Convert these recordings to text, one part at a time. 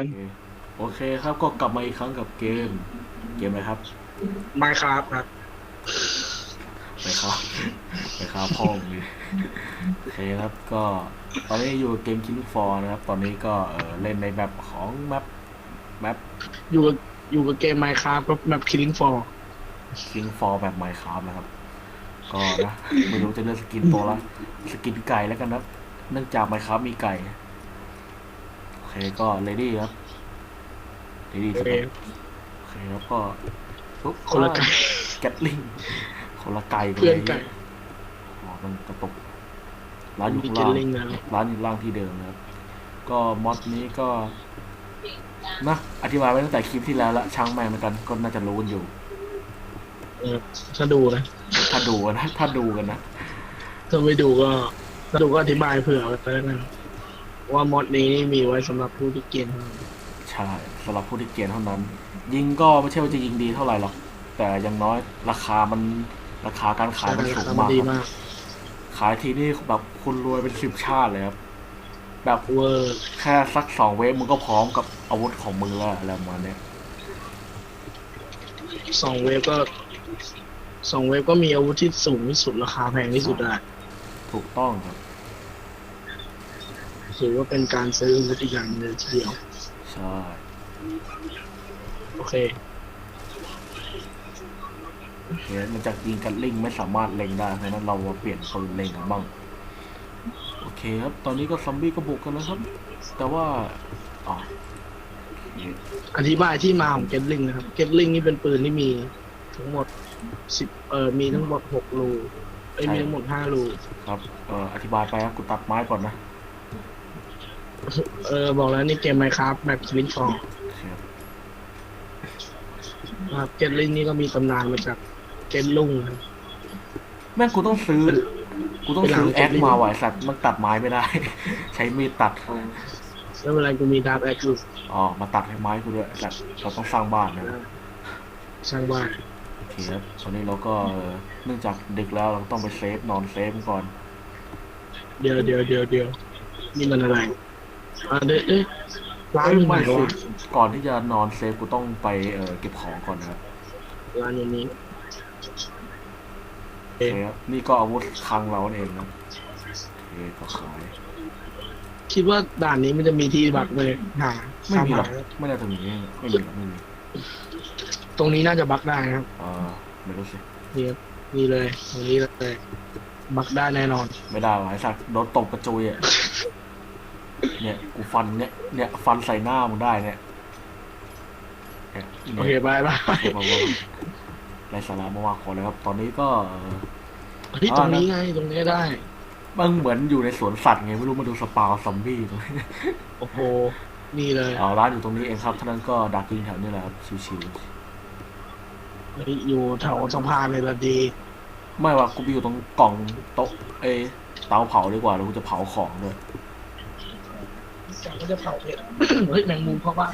โอเคโอเคครับก็กลับมาอีกครั้งกับเกม เกมอะไรครับไม่ครับครับไปครับไปครับพ่อมึงโอเคครับก็ตอนนี้อยู่เกมคิงฟอร์นะครับ ตอนนี้ก็เออเล่นในแบบของแมปแมปอยู่กับอยู่กับเกม Minecraft กับแบบ Killing Floor คิงฟอร์แบบไมค์ครับนะครับ ก็นะไม่รู้จะเลือกสกินตัวละสกินไก่แล้วกันนะเนื่องจากไมค์ครับมีไก่โอเค ก็เลดี้ครับเลดี้โอจะเคแบบโอเคครับก็ปุ๊บคนละไก่แกตลิงคนละไก่เพื่อนไก่อ๋อมันกระตุกร้านอยู่มีข้างล่าง Killing นะร้านอยู่ล่างที่เดิมนะครับ ก็มอดนี้ก็นะอธิบายไว้ตั้งแต่คลิปที่แล้วละช่างแม่งเหมือนกันก็น่าจะรู้กันอยู่เออถ้าดูนะ ถ้าดูกันนะ ถ้าดูกันนะ ถ้าไม่ดูก็ถ้าดูก็อธิบายเผื่อไว้แล้วกัน ว่ามอดนี้มีไว้สำหรับผู้ที่เกณฑ์เท่านั้นใช่สำหรับผู้ที่เกียนเท่านั้น ยิงก็ไม่ใช่ว่าจะยิงดีเท่าไหร่หรอก แต่อยังน้อยราคามันราคาการขายมันสูงราคมากดีครับมาก ขายทีนี่แบบคุณรวยเป็นสิบชาติเลยครับ แบบเวอร์แค่สักสองเวฟมึงก็พร้อมกับอาวุธของมึงแล้วอะไรประมาณเนี้ยสองเวฟก็สองเวฟก็มีอาวุธที่สูงที่สุดราคาแพงที่สุดได้ ถูกต้องครับ ถือว่าเป็นการซื้ออาวุธอีกอย่างหนึงเลยทีเดียว ใช่ โอเคเนี่ยมันจากยิงกันลิงไม่สามารถเล็งได้เพราะฉะนั้นเรามาเปลี่ยนปืนเล็งกันบ้าง โอเคครับ ตอนนี้ก็ซอมบี้ก็บุกกันแล้วครับ แต่ว่าอ๋อโอเคอธิบายที่มาของเกตลิงนะครับ เกตลิงนี่เป็นปืนที่มีทั้งหมดสิบเออมีทั้งหมดหกรูไอ้ยมีทั้งหมดห้ารู ครับ เอ่ออธิบายไปครับกูตัดไม้ก่อนนะ เออ บอกแล้วนี่เกมไมครับแบบคิลิงฟอร์โอเคครับครับเกตลิงนี่ก็มีตำนานมาจากเกตลุงนะครับ แม่งกูต้องซื้อ กูต้องซื้อเป็นหลังแอคเก็บลิงมาไหวสัตว์มันตัดไม้ไม่ได้ ใช้มีดตัด แล้วเวลากูมีดาบแอคอยู่อ๋อ มาตัดให้ไม้กูด้วยสัตว์เราต้องสร้างบ้านนะช่างว่าโอเคครับตอนนี้เราก็เอ่อเนื่องจากดึกแล้วเราต้องไปเซฟนอนเซฟก่อน เดี๋ยวเดี๋ยวเดี๋ยวเดี๋ยวนี่มันอะไร อ่าเดี๋ยวเอ๊ะร้านอยู่ไหนไม่วะสิก่อนที่จะนอนเซฟกูต้องไปเอ่อเก็บของก่อนนะครับร้านอยู่นี้โอเคครับนี่ก็อาวุธคลังเราเองนะโอเคก็ขายคิดว่าด่านนี้มันจะมีที่บักเลยหาไม่มีหรอกหาไม่น่าจะมีไม่มีหรอกไม่มีตรงนี้น่าจะบักได้นะครับเออไม่รู้สินี่ครับนี่เลยตรงนี้เลยบักได้แน่นอน ไม่ไม่ได้หรอกไอ้สัตว์โดนตบกระจุยอะ เนี่ยกูฟันเนี่ยเนี่ยฟันใส่หน้ามึงได้เนี่ยเนี่ยโอเคบายบายโอเคมาว่าไรสาระมากๆขอเลยครับ ตอนนี้ก็เอ่อเฮ้ยตรงนี้ไงตรงนี้ได้มันเหมือนอยู่ในสวนสัตว์ไงไม่รู้มาดูสปาวซอมบี้ตรงนี้โอ้โหนี่เลยเอาร้านอยู่ตรงนี้เองครับท่านั้นก็ดักยิงแถวนี้แหละครับชิวเฮ้ยอยู่แถวสะพานเลยละดีๆไม่ว่ากูไปอยู่ตรงกล่องโต๊ะเอยเตาเผาดีกว่าแล้วกูจะเผาของด้วย จากก็จะเผาเห็ดเฮ้ยแมงมุมเพราะว่า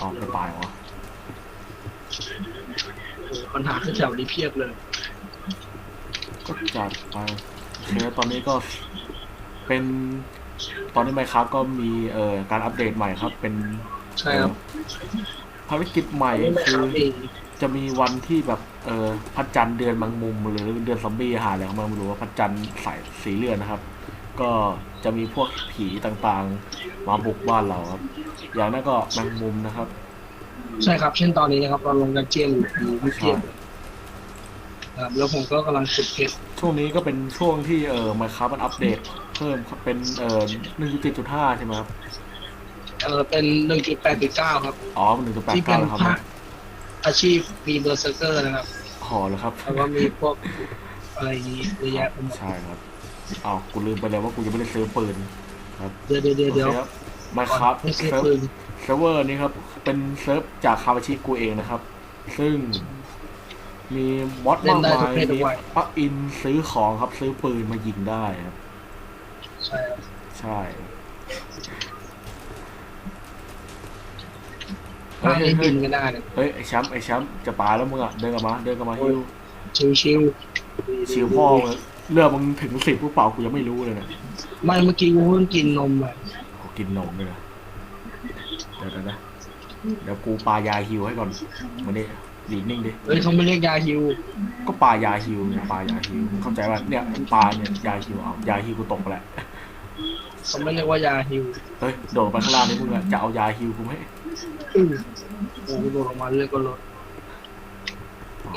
อ๋อไม่ตายวะโอ้โหปัญหาคือแถวนี้เพียบเลย ก็จัดไปโอเคตอนนี้ก็เป็นตอนนี้ไมครับก็มีเอ่อการอัปเดตใหม่ครับ เป็นใช่ครับภารกิจใหม่ไม่ไม่คืคอรับเองจะมีวันที่แบบ เออพระจันทร์เดือนบางมุมหรือเดือนซอมบี้หาอะไรของมันไม่รู้ว่าพระจันทร์สายสีเลือนนะครับ ก็จะมีพวกผีต่างๆ มาบุกบ้านเราครับ อย่างนั้นก็แมงมุมนะครับใช่ครับ เช่นตอนนี้นะครับเราลงกันเจียนอยู่ไม่เจียนครับแล้วผมก็กำลังขุดเพชรช่วงนี้ก็เป็นช่วงที่เออมาครับมันอัปเดต เพิ่มเป็นเออหนึ่งจุดเจ็ดจุดห้าใช่ไหมครับเออเป็นหนึ่งจุดแปดจุดเก้าครับอ๋อหนึ่งจุดแปดที่เป็เก้านแล้วครับภาค อาชีพมีเบอร์เซอร์เกอร์นะครับหอแล้วครับแล้วก็มีพวกอะไรอย่างงี้เยอะแยะไปหมดใช่ครับอ้าวกูลืมไปแล้วว่ากูยังไม่ได้ซื้อปืนครับเดี๋ยวเดี๋ยวเดี๋ยวเดี๋ยวมาครับไม่ซื้อเซิร์ฟปืนเซิร์ฟเวอร์นี้ครับ เป็นเซิร์ฟจากคาบาชิกูเองนะครับ ซึ่งมีมอดเล่มานกได้ทุมากยเพศทุมีกวัยปลั๊กอินซื้อของครับ ซื้อปืนมายิงได้ครับ ใช่ครับใช่ บ้านนี้บิเฮ้ยนกันได้เลยเฮ้ยไอแชมป์ไอแชมป์จะตายแล้วมึงอะเดินกลับมาเดินกลับมาฮิวชิวชิวชิวพ่อมึงเลือดมึงถึงสิบหรือเปล่ากูยังไม่รู้เลยเนี่ยไม่เมื่อกี้กูเพิ่งกินนมไปโอ้กินนมเลยนะเดี๋ยวเดี๋ยวนะเดี๋ยวกูปายาฮิวให้ก่อนวันนี้ดีนิ่งดิเฮ้ยเขาไม่เรียกยาฮิว ก็ปลายาฮิวเนี่ยปลายาฮิวเข้าใจว่าเนี่ยปลาเนี่ยยาฮิวเอายาฮิวกูตกไปแล้วเขาไม่เรียกว่ายาฮิว เฮ้ยโดดไปข้างล่างนี่มึงอะจะเอายาฮิวกูไหม อื้อโอ้โหโดนออกมาเรื่อยก็ลดอ๋อ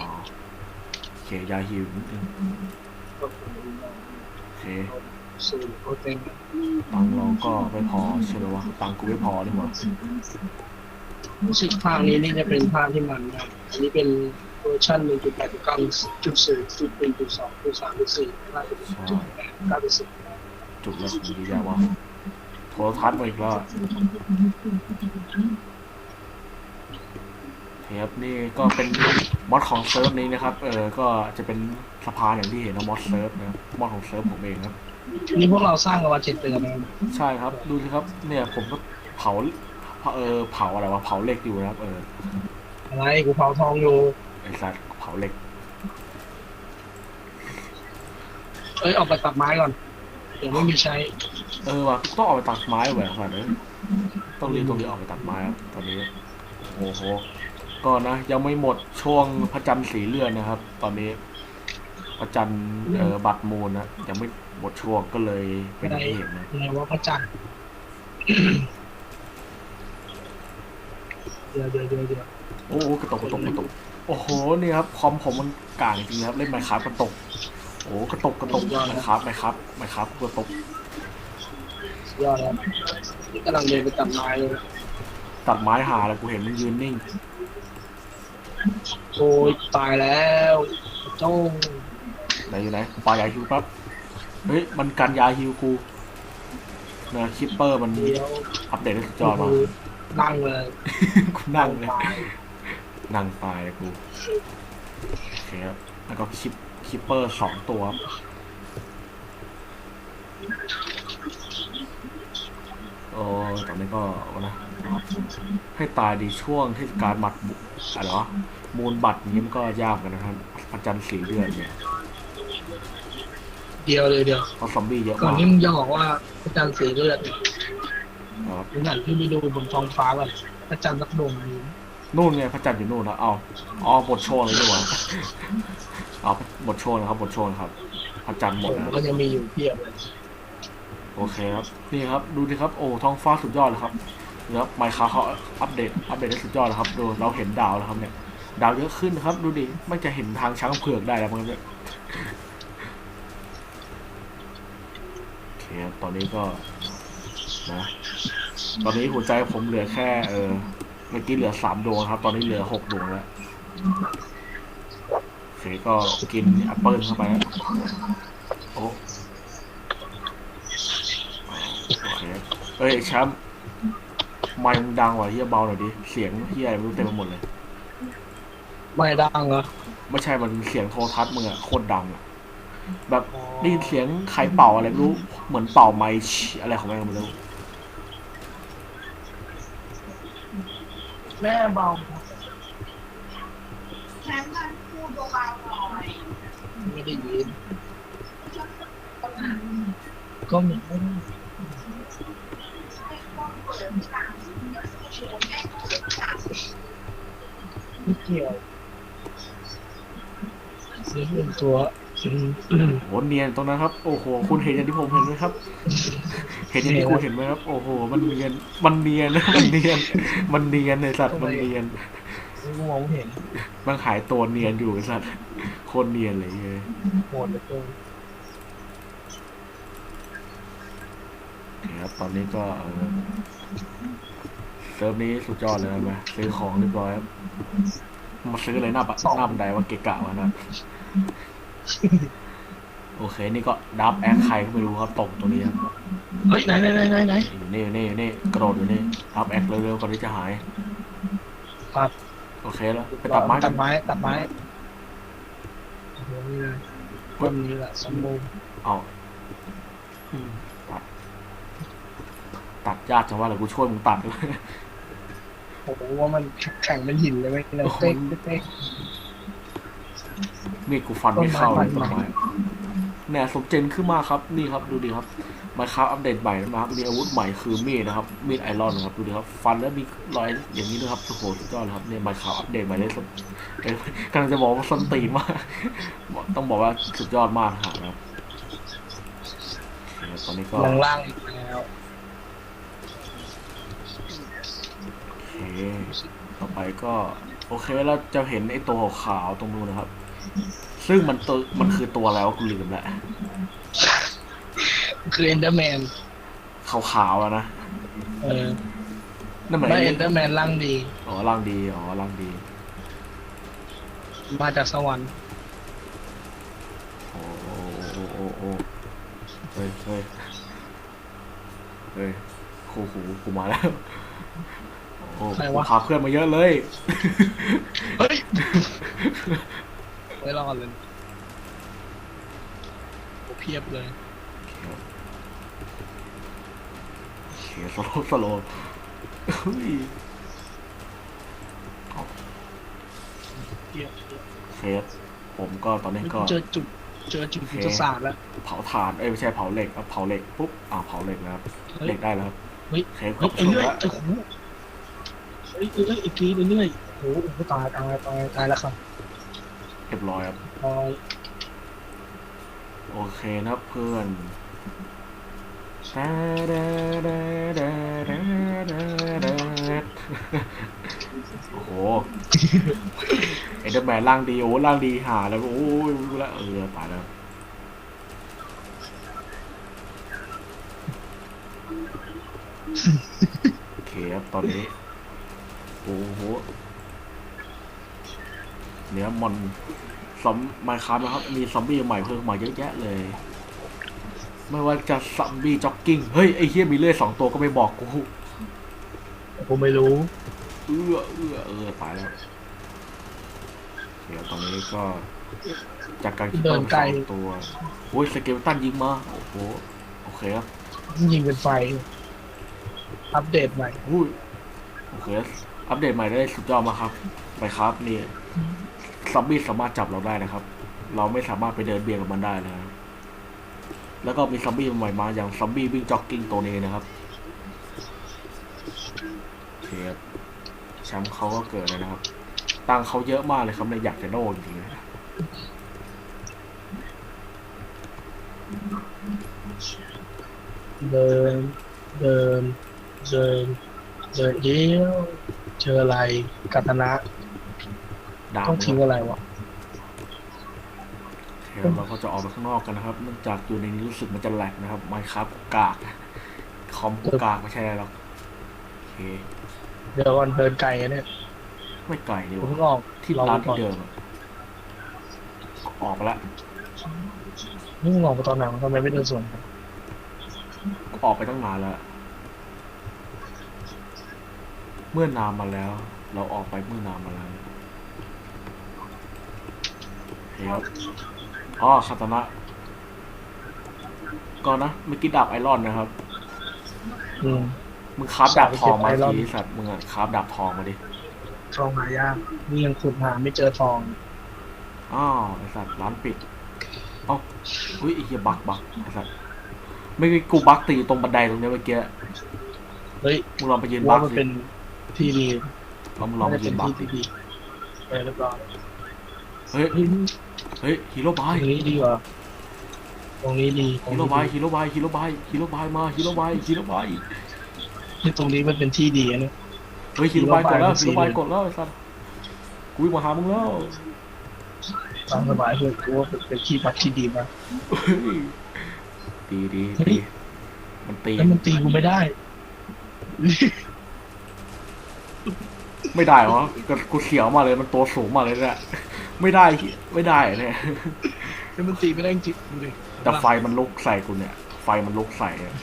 โอเคยาฮิวนิดนึงโอเคสูตรโปรตีนตังเราก็ไม่พอใช่ไหมวะตังกูไม่พอนี่หว่ารู้สึกภาคนี้นี่จะเป็นภาคที่มันนะอันนี้เป็นเวอร์ชันหนึ่งจุดแปดจุดเก้าจุดศูนย์จุดหนึ่งจุดสองจุดสามจุดสี่ห้าจุดจุดแปดเก้าจุดสิบจุดแล้วกูดีแย่วะโทรทัศน์มาอีกแล้ว อะเทปนี่ก็เป็นมอดของเซิร์ฟนี้นะครับ เออก็จะเป็นสะพานอย่างที่เห็นนะมอดเซิร์ฟนะครับมอดของเซิร์ฟผมเองครับนี่พวกเราสร้างกันมาเจ็ดเดือนแล้วนะใช่ครับ ดูสิครับ เนี่ยผมก็เผาเผาเออเผาอะไรวะเผาเหล็กอยู่นะครับ เอออะไรกูเผาทองอยู่ไอสัตว์เผาเหล็กเอ้ยออกไปตัดไม้ก่อนเดี๋ยวไม่มีใช้เออว่ะต้องออกไปตัดไม้แหวนขนาดนี้ต้องรีบต้องรีบออกไปตัดไม้ครับตอนนี้โอ้โห ก็นะยังไม่หมดช่วงพระจันทร์สีเลือดนะครับ ตอนนี้พระจันทร์เออบัตรมูลนะยังไม่หมดช่วงก็เลยเป็นอย่างที่เห็นนะอะไรว่าพระจันทร์เดี๋ยวเดี๋ยวเดี๋ยวเดี๋ยวโอ้โหกระตกกระตกกระตกโอ้โหนี่ครับคอมผมมันกลางจริงครับเล่นไมครับกระตกโอ้โหกระตกกระตกไมครับไมครับไมครับกระตกสุดยอดแล้วนี่กำลังเดินไปตัดไม้เลยตัดไม้หาแล้วกูเห็นมันยืนนิ่ง โอ้ยตายแล้วโจ้งไหนอยู่ไหนปลายาฮิวปั๊บเฮ้ยมันกันยาฮิวกูนะคิปเปอร์มันเดี๋ยวอัปเดตได้สุดยอดมากนั่งเลยกูนั่งเลยตายนั่งตายเลยกูโอเคครับแล้วก็คิปคิปเปอร์สองตัวครับโอ้ตอนนี้ก็นะ ให้ตายดีช่วงเทศกาลหมัดบุอะไรวะมูลบัตรนี้มันก็ยากเหมือนกันนะครับพระจันทร์สีเดือนเนี่ยเดียวเลยเดียวเพราะซอมบี้เยอะก่อนมากที่มึงจะบอกว่าพระจันทร์สีเลือดเนี่ยครับมึงหันที่ไปดูบนท้องฟ้าก่อนพระจันทร์สักดวงหนึงนู่นไงพระจันทร์อยู่นู่นนะเอาเอาหมดโชว์เลยดีกว่าเอาหมดโชว์นะครับหมดโชว์นะครับพระจันทร์หมผดมแล้วก็จะมีอยู่เพียบเลยโอเคครับ นี่ครับ ดูดิครับ โอ้ท้องฟ้าสุดยอดเลยครับ แล้วไมค์คาเขาอัปเดตอัปเดตได้สุดยอดแล้วครับดูเราเห็นดาวแล้วครับเนี่ย ดาวเยอะขึ้นครับ ดูดิไม่จะเห็นทางช้างเผือกได้แล้วมั้งเนี่ยโอเคครับตอนนี้ก็นะตอนนี้หัวใจผมเหลือแค่เออเมื่อกี้เหลือสามดวงครับ ตอนนี้เหลือหกดวงแล้วโอเคก็กินแอปเปิลเข้าไปโอ้โอเคเอ้ยแชมป์ มค์มึงดังว่ะเฮียเบาหน่อยดิ เสียงเฮียอะไรไม่รู้เต็มไปหมดเลย ไม่ดังเหรอ ไม่ใช่มันเสียงโทรทัศน์มึงอะโคตรดังอะแบบได้ยินเสียงใครเป่าอะไรไม่รู้ เหมือนเป่าไมค์ชิอะไรของแม่งไม่รู้แม่เบาแชมป์กันพูดเบาๆหน่อยไม่ได้ยินก็มีไม่ได้ ไม่เกี่ยวนี่เป็นตัวอืมอืมโหเนียนตรงนั้นครับ โอ้โห คุณเห็นอย่างที่ผมเห็นไหมครับ เห็นอย่างที่กูเห็นไหมครับ โอ้โห มันเนียน มันเนียนมันเนียน มันเนียนเลยสัตว์ มันเนียนนี่กูมองไม่เห็น มันหายตัวเนียนอยู่ไอ้สัตว์ โคตรเนียนเลยเว้ยหมดเลยเกินโอเคครับ ตอนนี้ก็ เออเซิร์ฟนี้สุดยอดเลยนะมาซื้อของเรียบร้อยครับมาซื้ออะไรหน้าปะหน้าบันไดว่าเกะกะวะนะโอเค นี่ก็ดับแอคใครก็ไม่รู้ครับตกตรงนี้ครับเฮ้ยไหนไหนไหนไหนไหนอยู่นี่อยู่นี่อยู่นี่กระโดดอยู่นี่ดับแอคเร็วๆก่อนที่จะหายตัดโอเคแล้วไปตัดไม้กัตันดไม้ตัดไม้เดี๋ยวนี้เลยต้นนี้แหละสมบูรณ์เอาอืมตัดตัดยากจังว่าเลยกูช่วยมึงตัดเลย โอ้โหว่ามันแข็งเป็นหินเลยไหมเนี่ยเป๊กเป๊กมีดกูฟันไม่เข้าเลยต้นไม้เนี่ยสมเจนขึ้นมาครับ นี่ครับดูดิครับมาครับอัปเดตใหม่นะครับมีอาวุธใหม่คือมีดนะครับมีดไอรอนนะครับดูดิครับฟันแล้วมีรอยอย่างนี้ด้วยครับโอ้โหสุดยอดเลยครับเนี่ยมาครับอัปเดตใหม่เลยสมเอ้ยกำลังจะบอกว่าส้นตีนมากบอกต้องบอกว่าสุดยอดมากนะครับโอเคตอนนี้ก็ลงล่างอีกแล้ว โอเค ต่อไปก็โอเคเราจะเห็นไอ้ตัวขาวๆตรงนู้นนะครับ ซึ่งมันตัวมันคือตัวอะไรวะกูลืมแล้วคือเอนเดอร์แมนขาวๆอะนะเออนั่นเหมือนไม่ไอ้เอนเดอร์แมนร่างดี อ๋อร่างดีอ๋อร่างดีมาจากสวรรค์โอ้โอ้โอ้โอ้โอ้เฮ้ยเฮ้ยเฮ้ยครูครูกูมาแล้ว โอ้กูพาเพื่อนมาเยอะเลย เฮ้ยไม่รอดเลยโอ้เพียบเลย โอเคสโลว์สโลว์เฮ้ยเพียบเคสผมก็ตอนนี้ก็ เจอจุด เจอจุดยุทธศาสตร์แล้ว เผาถ่าน เอ้ยไม่ใช่เผาเหล็กครับเผาเหล็กปุ๊บ อ่าเผาเหล็กนะครับ เฮ้ย เหล็กได้แล้วครับเฮ้ยเคสเฮ้ก็ยชเรื่มอยแล้วๆโอ้โห เฮ้ยเรื่อยๆอีกทีเรื่อยๆโอ้โหโอ้โหตายตายตายตายแล้วครับเรียบร้อยครับ ตายโอเคนะครับเพื่อนโอ้โหเอเดอร์แมนร่างดีโอ้ร่างดีหาแล้วโอ้ยรู้แล้วเออตายแล้วโอเคครับตอนนี้ โอ้โหเนี่ยมอนซอมไมค์ครับนะครับ มีซอมบี้ใหม่เพิ่มมาเยอะแยะเลย ไม่ว่าจะซอมบี้จ็อกกิ้ง เฮ้ย ไอ้เฮียมีเลื่อยสองตัวก็ไม่บอกกูผมไม่รู้ เอื้อเอื้อเออตายแล้ว เดี๋ยวตอนนี้ก็จากการคิดเดิเพิ่นมไกลสองตัว โอ้ยสเกลตันยิงมา โอ้โห โอเคครับ ยิงเป็นไฟ อัปเดตใหม่อุ้ยโอเค อัปเดตใหม่ได้สุดยอดมากครับ ไปครับนี่ซอมบี้สามารถจับเราได้นะครับ เราไม่สามารถไปเดินเบียดกับมันได้นะครับ แล้วก็มีซอมบี้ใหม่มาอย่างซอมบี้วิ่งจ็อกกิ้งตัวนี้นะครับเคครับแชมป์เขาก็เกิดเลยนะครับ ตังเขาเยอะมากเลยครับเลยอยากจะโดนจริงๆนะเดิน เดิน เดิน เดินเดียว เจออะไรกัตนะดาบต้องทิ้งอะไรวะโอเคเราก็จะออกไปข้างนอกกันนะครับเนื่องจากอยู่ในนี้รู้สึกมันจะแหลกนะครับไมครับกากคอมกูกากไม่ใช่อะไรหรอกโอเคเดี๋ยวก่อนเดินไกลอะเนี่ยไม่ไกลดีผมวะเพิ่งออกที่ลองร้านก่ที่อนเดิมอะออกไปละนี่มึงออกมาตอนไหนวะทำไมไม่เดินสวนกันออกไปตั้งนานแล้ว เมื่อนานมาแล้ว เราออกไปเมื่อนานมาแล้วโอเคครับอ๋อคาตานะก่อนนะเมื่อกี้ดาบไอรอนนะครับ อืมมึงคราฟดาบทองมาไอรอนทีสัตว์มึงอะคราฟดาบทองมาดิทองหายากนี่ยังขุดหาไม่เจอทองอ้าวไอสัตว์ร้านปิดเอ้าเฮ้ยไอ้เหี้ยบักบักไอสัตว์ไม่มีกูบักตีตรงบันไดตรงเนี้ยเมื่อกี้เฮ้ยมึงลองไปยืนบัว่ากมันสิเป็น ที่ดีลองมึงลองไปน่าจะยืเป็นนบักที่ดิที่ดีเออเรียบร้อยเฮ้ยเฮ้ยเฮ้ยฮีโร่บาตยรงนี้ดีกว่าตรงนี้ดีตรงฮีนี้โร่บายดีฮีโร่บายฮีโร่บายฮีโร่บายมาฮีโร่บายฮีโร่บายที่ตรงนี้มันเป็นที่ดีอะเนี่ยเฮ้ยฮีโร่บายกดแล้วฮีฮีโร่โร่บาบายยกดแล้วไอ้สัตว์กูวิ่งมาหามึงแล้วตามสบายเพื่อนกูว่าเป็นที่พักที่ดีมากเฮ้ยดีดีเฮ้ยดีมันตีแล้วมันตีกูไม่ได้ ไม่ได้วะก็กูเสียวมาเลยมันตัวสูงมาเลยเนี่ยไม่ได้ไม่ได้เนี่ยแล้วมันตีไม่ได้จริงๆดูดิแต่ไฟมันลุกใส่กูเนี่ย ไฟมันลุกใส่อะ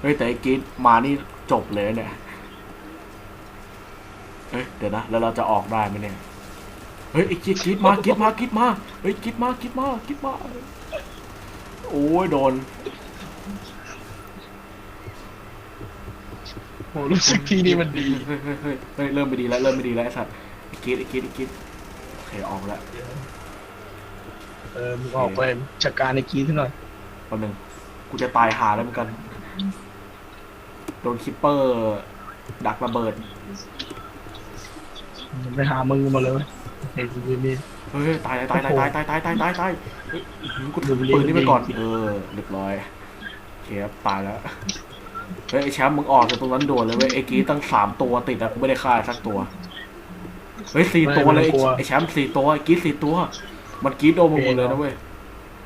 เฮ้ยแต่ไอ้กีดมานี่จบเลยเนี่ยเฮ้ยเดี๋ยวนะแล้วเราจะออกได้ไหมเนี่ยเฮ้ยไอ้กีดกีดมากีดมากีดมาเฮ้ยกีดมากีดมากีดมาโอ้ยโดน โหรู้สึกที่นี่มันดี เฮ้ยเฮ้ยเฮ้ยเฮ้ยเริ่มไม่ดีแล้ว เริ่มไม่ดีแล้วไอ้สัตว์ไอ้กีดไอ้กีดไอ้กีดโอเคออกแล้วเออมึงออกไปจัดการในกรีดให้หน่อยแป๊บนึงกูจะตายหาแล้วเหมือนกัน โดนคิปเปอร์ ดักระเบิด มันไปหามึงมาเลยเว้ยเฮ้ยยืนนี่ เฮ้ยตายตายตายตายตายตายตายตายตายเฮ้ยอื้อหือกูถือปืนนี่ไปก่อน เออเรียบร้อยโอเคครับตายแล้ว เฮ้ยไอแชมป์มึงออกจากตรงนั้นด่วนเลยเว้ยไอ้กี้ตั้งสามตัวติดอะกูไม่ได้ฆ่าสักตัว เฮ้ยสี่ตัวเลยไอ้ไอแชมป์สี่ตัวไอ้กี้สี่ตัว มันกรีดโดนมึงหมดเลยนะเว้ย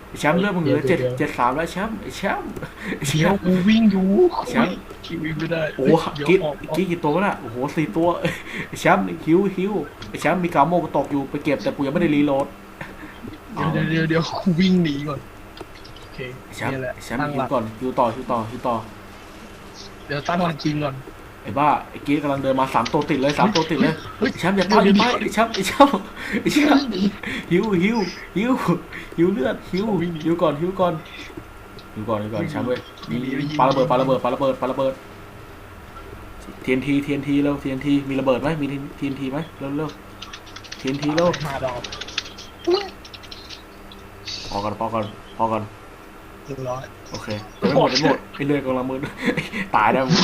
ไอแชมป์เลือดมึงเหลือเจ็ดเจ็ดสามแล้วไอ้แชมป์ไอแชมป์ไอแชเดี๋ยวมป์ กูวิ่งอยู่แชมป์กูวิ่งไม่ได้โอ้โหเดี๋ยวกรีดออกออกกรีดกี่ตัววะน่ะโอ้โหสี่ตัวไอแชมป์หิวหิวไอแชมป์มีกาโมกตกอยู่ไปเก็บแต่กูยังไม่ได้รีโหลด เดี๋ยวเดี๋ยวเดี๋ยวเดี๋ยวกูวิ่งหนีก่อนโอเคแชมป์นี่แหละแชมป์ตั้งฮิหวลักก่อนฮิวต่อฮิวต่อฮิวต่อ เดี๋ยวตั้งหลักจริงก่อน ไอ้บ้าไอ้กี้กำลังเดินมาสามตัวติดเลยสามตัวติดเลยเฮ้ยแชมป์อย่าตายอย่าตายไอ้แชมป์ไอ้แชมป์ไอ้แชมป์ฮิวฮิวฮิวฮิวเลือดฮิวฮิวก่อนฮิวก่อนฮิวก่อนฮิวก่อนแชมป์เว้ยยิงยิงปาระเบิดปาระเบิดปาระเบิดปาระเบิดทีนทีทีนทีเร็วทีนทีมีระเบิดไหมมีทีนทีไหมเร็วเร็วทีนทีเร็วหาดอกพอก่อนพอก่อนพอก่อน เรียบร้อยโอเคเดี๋ยวไม่หมดเดี๋ยวไม่หมดไอ้เลือดกำลังมืดตายแล้วมึง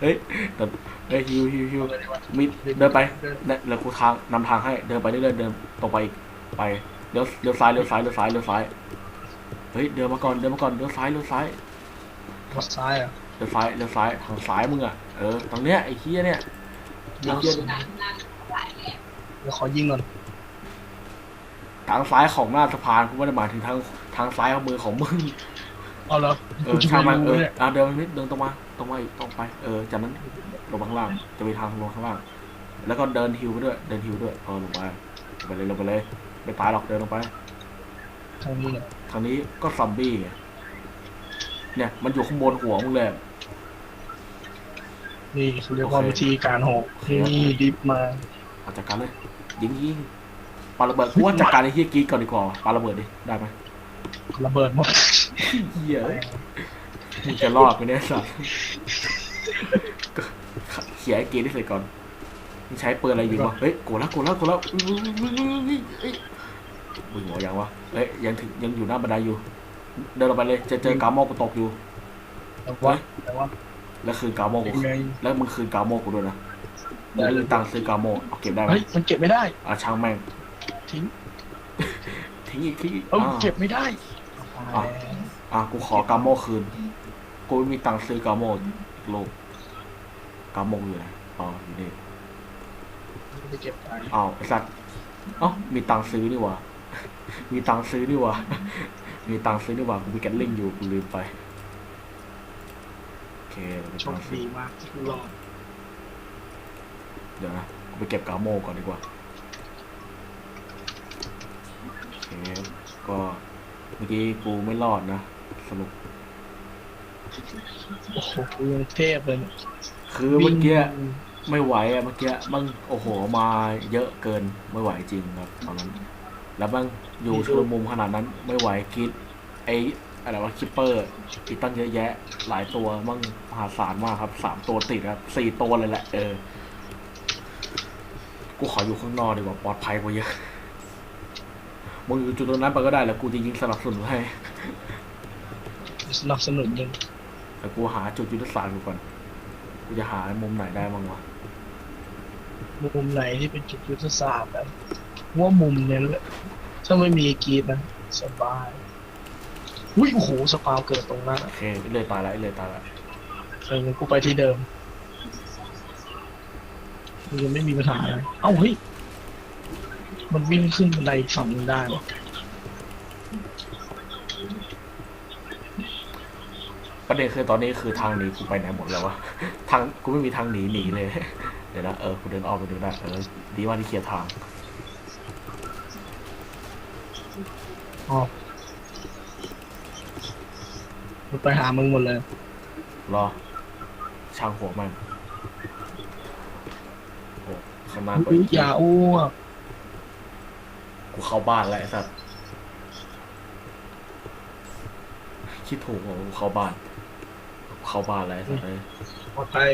เฮ้ยแต่เฮ้ยฮิวฮิวฮิวเอาเลยดีกว่ามีเดินไปเนี่ยเดี๋ยวกูทางนำทางให้เดินไปเรื่อยๆเดินตรงไปอีกไปเลี้ยวเลี้ยวซ้ายเลี้ยวซ้ายเลี้ยวซ้ายเลี้ยวซ้ายเฮ้ยเดินมาก่อนเดินมาก่อนเลี้ยวซ้ายเลี้ยวซ้ายทางซ้ายอะเลี้ยวซ้ายเลี้ยวซ้ายทางซ้ายมึงอะเออตรงเนี้ยไอ้เฮียเนี่ยไอ้เฮียเดี๋ยวขอยิงก่อนทางซ้ายของหน้าสะพานกูไม่ได้หมายถึงทาง ทางซ้ายของมือของมึงเอาเหรอเอกูอจะช่างไปมันเอรู้อเนี่ยอะเดินนิดเดินตรงมาตรงมาอีกตรงไป เออ จากนั้นลงมาข้างล่างจะมีทางลงข้างล่างแล้วก็เดินฮิวไปด้วย เดินฮิวด้วยเออลงไปลงไปเลยลงไปเลยไม่ตายหรอกเดินลงไปทางนี้เนี่ยทางนี้ก็ซอมบี้ไงเนี่ย มันอยู่ข้างบนหัวมึงเลยนี่เขาเรียกว่าโอเควิธีการหอกโอเคนี่ดิฟมาเอาจัดการเลยยิงยิงปาระเบิดกูว่าจัดการไอ้เฮียกรีดก่อนดีกว่าปาระเบิดดิได้ไหม ระเบิดหมดเฮียเอ้ยมึงจะรอดไปเนี่ยสัสเขี่ยไอ้กรีดให้เสร็จก่อนมึงใช้ปืนอะไรยิงวะเฮ้ยโกรธแล้วโกรธแล้วโกรธแล้วอุ๊ยอุ๊ยอุ๊ยอุ๊ยอุ๊ยเอ้ยมึงหัวยังวะเอ้ยยังถึงยังอยู่หน้าบันไดอยู่ เดินลงไปเลยจะเจอกาโมกูตกอยู่แต่ว่าแต่ว่าแล้วคืนกาโมกูยังไงแล้วมึงคืนกาโมกูด้วยนะได้มึงเลยมีตังค์ซื้อกาโมเอาเก็บได้ไหมเฮ้ยมันเก็บไม่ได้อะช่างแม่งทิ้ง ทิ้งอีกทิ้งอีกเอ้าอ่าเก็บไม่ได้อะอะกูขอกาโมคืน กูไม่มีตังค์ซื้อกาโมอีกโลกกาโมอยู่ไหนอ๋ออยู่นี่ไม่เก็บได้อ้าวไอ้สัตว์เอ้ามีตังค์ซื้อนี่หว่า มีตังค์ซื้อนี่หว่า มีตังค์ซื้อนี่หว่า กูมีแกนลิงอยู่ กูลืมไป โอเคมีโชตัคงค์ซื้ดีอมากที่รอดเดี๋ยวนะ กูไปเก็บกาโมก่อนดีกว่าโอเค ก็เมื่อกี้กูไม่รอดนะสรุปโอ้โหกูยังเทพเลยเนี่ยคือเมื่อกี้วิ่งไม่ไหวอะเมื่อกี้มันโอ้โหมาเยอะเกินไม่ไหวจริงครับตอนนั้น แล้วมันอยู่ชุลมุมขนาดนั้นไม่ไหวคิดไออะไรวะคิปเปอร์อีกตั้งเยอะแยะ หลายตัวมั่งมหาศาลมากครับสามตัวติดครับสี่ตัวเลยแหละเออ กูขออยู่ข้างนอกดีกว่าปลอดภัยกว่าเยอะ มึงอยู่จุดตรงนั้นไปก็ได้แล้วกูจะยิงสนับสนุนให้สนับสนุนยังแต่กูหาจุดยุทธศาสตร์กูก่อน กูจะหามุมไหนได้บ้างวะ มุมไหนที่เป็นจุดยุทธศาสตร์แบบว่ามุมเนี่ยแหละถ้าไม่มีกรีดนะสบายอุ้ยโอ้โหสปาวเกิดตรงหน้าโอเคเลยตายแล้วเลยตายแล้วเอองั้นกูไปที่เดิมมันยังไม่มีปัญหาอะไรเอ้าเฮ้ย มันวิ่งขึ้นบันไดอีกฝั่งหนึงได้วะประเด็นคือตอนนี้คือทางหนีกูไปไหนหมดแล้ววะทางกูไม่มีทางหนีหนีเลย เดี๋ยวนะเออกูเดินออกไปดูได้เออดีว่าที่เคลียร์ทางอ๋อมันไปหามึงหมดเลยรอ ช่างหัวมันโอ้ข้างหน้าก็อุ๊ยอย่าอ้วก กูเข้าบ้านแล้วไอ้สัสคิดถูกว่ากูเข้าบ้านกูเข้าบ้านแล้วไอ้สัสเอ้ปลอดภัย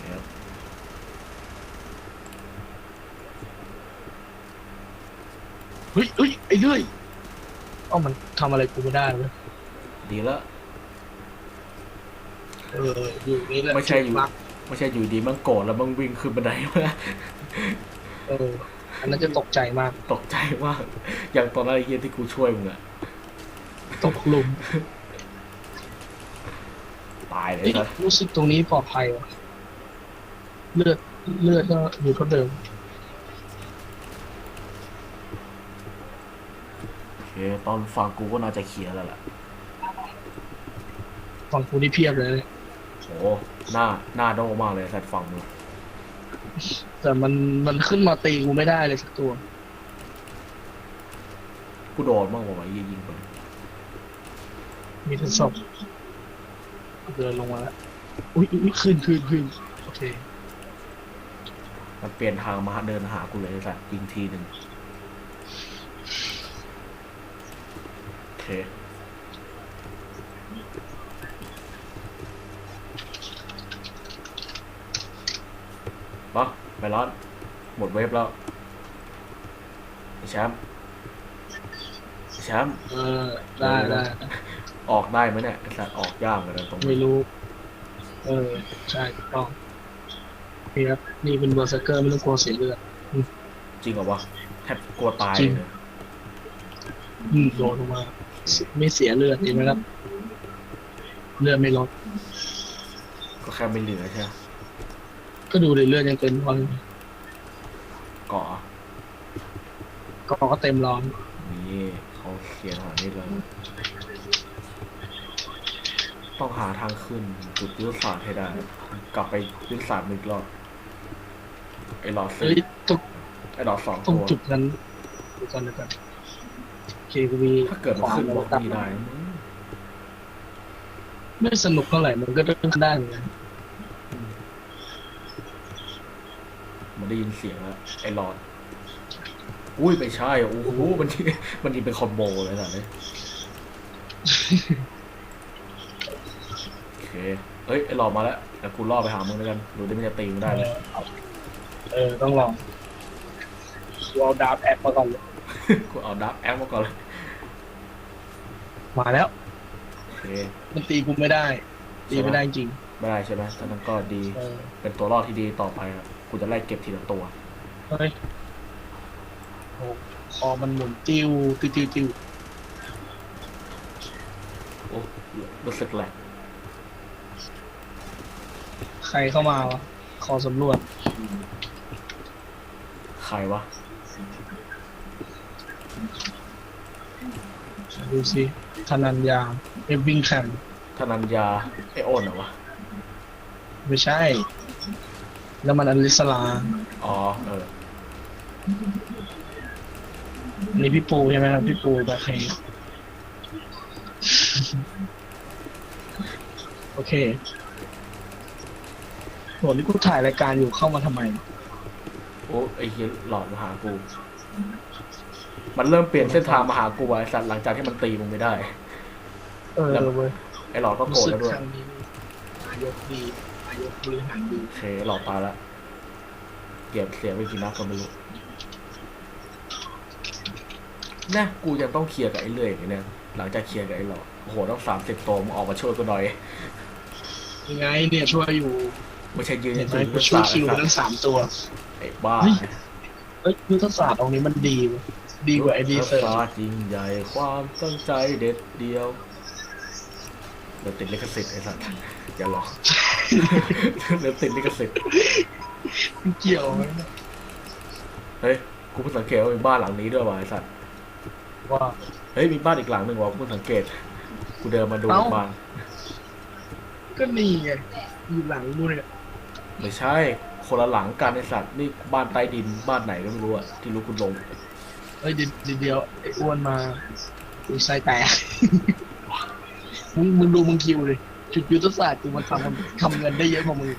เดี๋เฮ้ยเฮ้ยไอ้เรื่อยเอ้ามันทำอะไรกูไม่ได้เลยดีละเอออยู่นี่แหละไม่ใช่อยู่ ไม่ใช่อยู่ดีมันโกรธแล้วมันวิ่งขึ้นบันไดมาเอออันนั้นจะตกใจมาก ตกใจมากอย่างตอนนั้นไอ้เฮียที่กูช่วยมึงอะตกหลุมตายเลยเอ้ยครับรู้สึกตรงนี้ปลอดภัยว่ะเลือดเลือดก็อยู่เท่าเดิมโอเคตอนฟังกูก็น่าจะเคลียร์แล้วล่ะฝั่งกูนี่เพียบเลยเนี่ย โอ้หน้าหน้าโดมากเลยสัตว์ฟังมึงแต่มันมันขึ้นมาตีกูไม่ได้เลยสักตัว กูโดนบ้างบอกว่ายิงยิงไปมีทั้งศพเดินลงมาแล้ว อุ้ยอุ้ยขึ้นขึ้นขึ้นโอเค มันเปลี่ยนทางมาเดินหากูเลยสัตว์ยิงทีหนึ่งโอเค ปะไปร้อนหมดเวฟแล้วไอ้แชมป์ไอ้แชมป์เออ ได้ได้ออกได้ไหมเนี่ยไอ้สัตว์ออกยากเลยนะตรงไม่นี้รู้ เออ ใช่ถูกต้องนี่ครับนี่เป็นเบอร์เซอร์เกอร์ไม่ต้องกลัวเสียเลือดจริงเหรอวะแทบกลัวตายจริงเลยอืมโดนลงมา ไม่เสียเลือดเห็นไหมครับ เลือดไม่ลดก็แค่ไม่เหลือใช่ไหม ก็ดูเลยเลือดยังเต็มร้อนเกาะก็ก็เต็มร้อนนี่เขาเขียนหานี้เลย ต้องหาทางขึ้น จุดยุทธศาสตร์ให้ได้ กลับไปยุทธศาสตร์หนึ่งรอบไอ้หลอดเอ้ยสี่ตรงไอ้หลอดสองตรงตัวจุดนั้นดูกันดูกันโอเคกูมีถ้าเกิดมันขึ้นบล็อกขวานี้ได้นะมึงไม่สนุกเท่าไหร่มันก็ต้องได้เหมือนกัน มันได้ยินเสียงแล้วไอ้หลอดอุ้ยไม่ใช่อะโอ้โหมันยิงมันยิงเป็นคอมโบเลยนะเนี่ยโอเคเอ้ยไอ้หลอดมาแล้วเดี๋ยวกูล่อไปหามึงแล้วกันดูได้มันจะตีมึงได้ไหมเออต้องลองกูเอาดาบแอปมาก่อนเลยกูเอาดับแอปมาก่อนเลยมาแล้วโอเคมันตีกูไม่ได้ ตีไม่ได้จริง ไม่ได้ใช่ไหมแต่นั้นก็ดี เออ เป็นตัวรอดที่ดีต่อไปครับ กูจะไล่เก็บทีละตัว เฮ้ยโอ้คอมันหมุนติ้วติ้วติ้วติ้วโอ้รู้สึกแหลกใครเข้ามาวะคอสำรวจใครวะ ดูสิธนัญญา เอฟวิงแคมธนัญญาไอโอนเหรอวะ ไม่ใช่ แล้วมันอลิสลาอ๋อเอออันนี้พี่ปูใช่ไหมครับพี่ปูแบบเคโอเคโหนี่กูถ่ายรายการอยู่เข้ามาทำไม โอ้ไอเฮียหลอดมาหากู มันเริ่มเปลี่ยนเส้นทางมาหากูว่ะไอสัตว์หลังจากที่มันตีมึงไม่ได้ เออเว้ยไอหลอดก็โกรรู้ธสึกแล้วด้วยครั้งนี้นายกดีนายก บริหารดีโอเคหลอดตายละเก็บเสียไปกี่นัดก็ไม่รู้นะกูยังต้องเคลียร์กับไอ้เลื่อยอีกเนี่ยหลังจากเคลียร์กับไอ้หลอดโอ้โหต้องสามสิบตัวมึงออกมาช่วยกูหน่อยยังไงเนี่ยช่วยอยู่ไม่ใช่ยืนเห็นไหมถือกูยุทธช่วยศาสตร์คิวไปไอ้สัตทั้ว์งสามตัวไอ้บ้าเฮ้ยเอ้ยยุทธศาสตร์ตรงนี้มันดีเว้ยดีกว่าไอดีเซอร์ยุทธศาสตร์ยิ่งใหญ่ความตั้งใจเด็ดเดียวเดี๋ยวติดลิขสิทธิ์ไอ้สัตว์อย่าหลอก เดี๋ยวติดลิขสิทธิ์มันเกี่ยวไหมเฮ้ยกูเพิ่งสังเกตว่ามีบ้านหลังนี้ด้วยว่ะไอ้สัตว์ว่า เฮ้ยมีบ้านอีกหลังหนึ่งว่ะกูเพิ่งสังเกตกูเดินมาดูเอ้า บ้านก็นี่ไงอยู่หลังกูเนี่ยไม่ใช่ คนละหลังกันไอ้สัตว์นี่บ้านใต้ดินบ้านไหนก็ไม่รู้อะที่รู้กูลงเอ้ยเดี๋ยวเดี๋ยวเดี๋ยวไอ้อ้วนมากูไส้แตกมึงมึงดูมึงคิวเลย จุดยุทธศาสตร์กูมันทำทำเงินได้เยอะกว่ามึง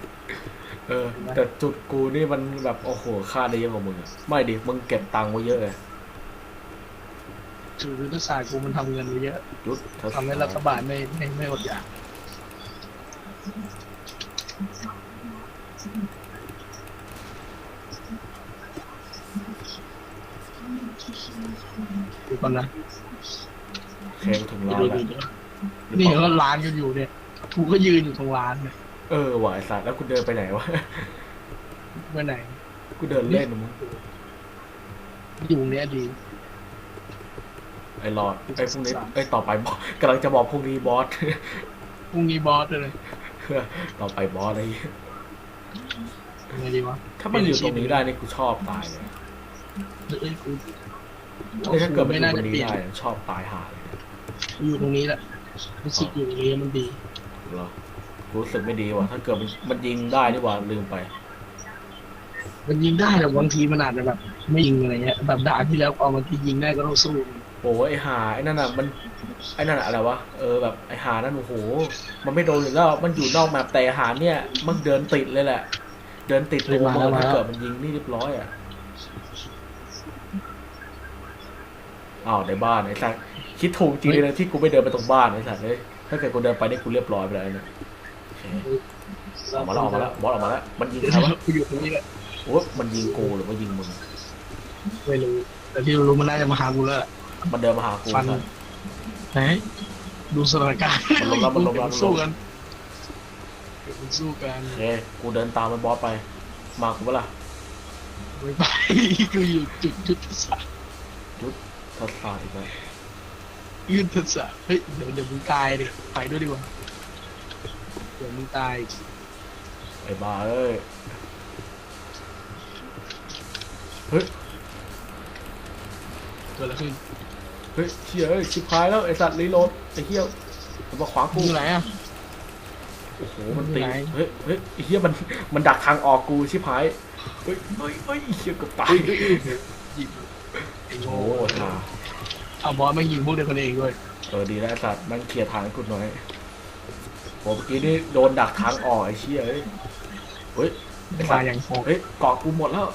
เออ แต่จุดกูนี่มันแบบโอ้โหค่าได้เยอะกว่ามึงอะไม่ดิมึงเก็บตังค์ไว้เยอะเลยจุดยุทธศาสตร์กูมันทำเงินไว้เยอะยุทธทำให้รัฐบาลไม่ไม่ไม่อดอยากดูก่อนนะโอเคกูถึงดูร้านดูแล้วดูนี่ก็ร้านกันอยู่เนี่ย กูก็ยืนอยู่ตรงร้านเนี่ยเออว่ะไอสัตว์แล้วกูเดินไปไหนวะไปไหนกูเดินเล่นนะมึงอยู่เนี้ยดี ไอ้รอดไอ้พรุ่งนี้ไอ้ยต่อไปบอสกำลังจะบอกพรุ่งนี้บอส พรุ่งนี้บอสเลยต่อไปบอสอะไรอย่างเงี้ยยังไงดีวะ ถ้ามันอยู่ตรงนี้ได้นี่กูชอบตายเลยเอ้ยกูนี่ถ้าเกิดมันอยู่ไม่น่าตรจะงเปนี้ลี่ยนได้ชอบตายหาเลยอยู่ตรงนี้แหละรู้สึกอยู่ตรงนี้มันดี เหรอกูรู้สึกไม่ดีว่ะ ถ้าเกิดมันมันยิงได้นี่หว่าลืมไป มันยิงได้แต่บางทีมันอาจจะแบบไม่ยิงอะไรเงี้ยแบบด่านที่แล้วเอามันที่ยิงได้ก็ต้องสู้โอ้ยไอ้หาไอ้นั่นน่ะมันไอ้นั่นน่ะอะไรวะเออแบบไอ้หานั่นโอ้โหมันไม่โดนอยู่แล้วมันอยู่นอกแมปแต่ไอ้หาเนี่ย มันเดินติดเลยแหละ เดินติดตัวมันถ้าเกิดมันยิงนี่เรียบร้อยอะอ้าวในบ้านไอ้สัสคิดถูกจริงเลยนะที่กูไม่เดินไปตรงบ้านไอ้สัสเลย ถ้าเกิดกูเดินไปนี่กูเรียบร้อยไปแล้วเนี่ยโอเคออกมาแล้วออกมาแล้วบอสออกมาแล้วมันยิงเดี๋ยวใครวะกูอยู่ตรงนี้แหละโอ้ยมันยิงกูหรือว่ายิงมึงไม่รู้แต่ที่รู้มันน่าจะมาหากูแล้วแหละมันเดินมาหากูฟันสัสไหนดูสถานการณ์มันลงแล้วมันลงแล้วเดี๋ยสู้กันเดี๋ยวมันสู้กันโอเคกูเดินตามมันบอสไป มากูเปะล่าไม่ไปกูอยู่จุดยุทธศาสตร์ทัศน์อีกแล้ว ยุทธศาสตร์เฮ้ย เดี๋ยวเดี๋ยวมึงตายดิไปด้วยดีกว่า เดี๋ยวมึงตาย ไอ้บ้าเอ้ย เฮ้ยเกิดอะไรขึ้นเฮ้ยเชี่ยเอ้ยชิบหายแล้วไอ้สัตว์รีโหลดไอ้เหี้ยมันมาขวางมึกูงอยู่ไหนอะ โอ้โหมันตี ไหน เฮ้ยเฮ้ยไอ้เหี้ยมันมันดักทางออกกูชิบหาย เฮ้ยเฮ้ยเฮ้ยไอ้เหี้ยเกับตาย หยิบไอ้โอ้โง่โหท่า เอาบอสไม่ยิงพวกเดียวกันเองด้วยเออดีแล้วไอ้สัตว์มันเคลียร์ทางให้กูหน่อยโหเมื่อกี้นี่โดนดักทางออกไอ้เชี่ยเอ้ยเฮ้ยไอ้สัมาตว์อย่างโหดเฮ้ยเกาะกูหมดแล้ว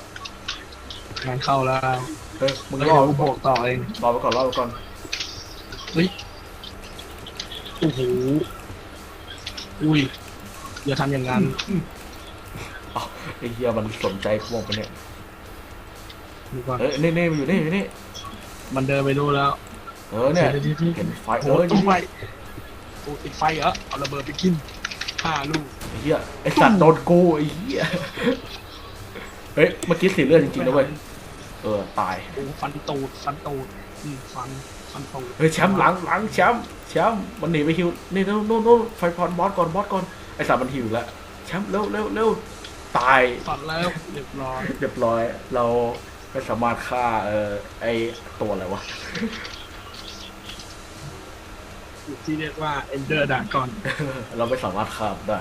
งานเข้าแล้วเฮ้ยมึงแล้วรอเดี๋ยวกูโบกต่อเองรอไปก่อนรอไปก่อนเฮ้ยโอ้โหอุ้ยอย่าทำอย่างนั้นอ้าวไอ้เหี้ยมันสนใจพวกไปเนี่ยดูก่อนเอ้ยนี่นี่มันอยู่นี่อยู่นี่ มันเดินไปดูแล้วเออเนี่ยดี๋วๆๆเห็นไฟเอโอ้อต้นี่องไฟโอ้ติดไฟเหรอเอาระเบิดไปกินห้าลูกไอ้เหี้ยไอ้สัตว์โดนกูไอ้เหี้ยเฮ้ยเมื่อกี้สีเลือดจริงๆนะเว้ยเออตายโอ้ฟันตูดฟันตูดอืมฟันฟันตูดเฮ้ยแชมป์หลังหลังแชมป์แชมป์มันหนีไปฮิวนี่นู่นนู่นนู่นไฟพรบอสก่อนบอสก่อนไอ้สัตว์มันฮิวอีกแล้วแชมป์เร็วเร็วเร็วตาย ฟันแล้วเรียบร้อยเรียบร้อยเรา ไม่สามารถฆ่าเออไอตัวอะไรวะ ที่เรียกว่า Ender Dragon เราไม่สามารถฆ่ามันได้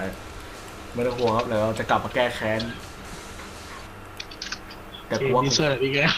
ไม่ต้องห่วงครับเดี๋ยวเราจะกลับมาแก้แค้น แต่เกกมลัวดีเซอร์อีกแล้ว